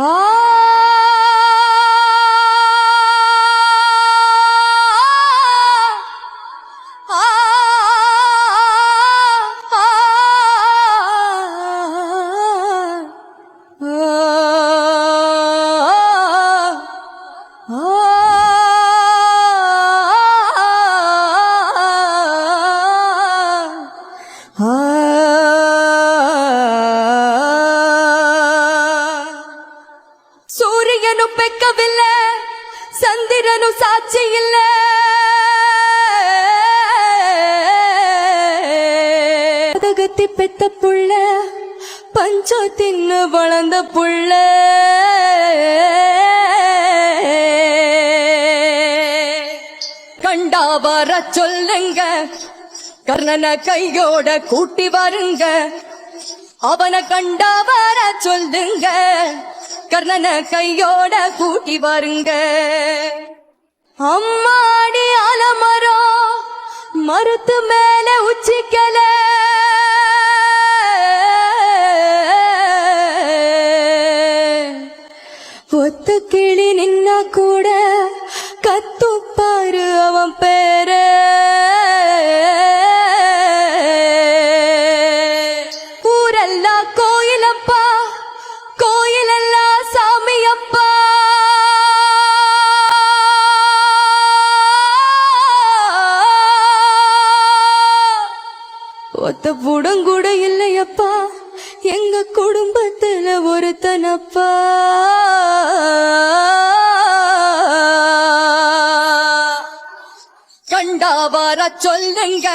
Oh! சூரியனு பெக்கவில்ல. சந்திரனு சாட்சி இல்ல பதகத்தி பெத்த புள்ள பஞ்சோ தின்னு வளர்ந்த புள்ள. கண்டா வர சொல்லுங்க. கர்ணனை கையோட கூட்டி வருங்க. அவனை கண்டா வர சொல்லுங்க. கர்ணனை கையோட கூட்டி வருங்க. அம்மாடி அலமரம் மருத்து மேல உச்சிக்கல. ஒத்து கிளி நின்னா கூட கத்துப்பாரு அவன் பேர. ஊரெல்லாம் கோயிலப்பா ஒத்த புடங்கூட இல்லையப்பா. எங்க குடும்பத்துல ஒருத்தனப்பா. கண்டா வர சொல்லுங்க.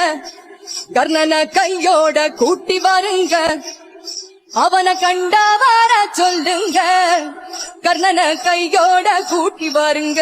கர்ணனை கையோட கூட்டி வருங்க. அவனை கண்டா வர சொல்லுங்க. கர்ணனை கையோட கூட்டி வருங்க.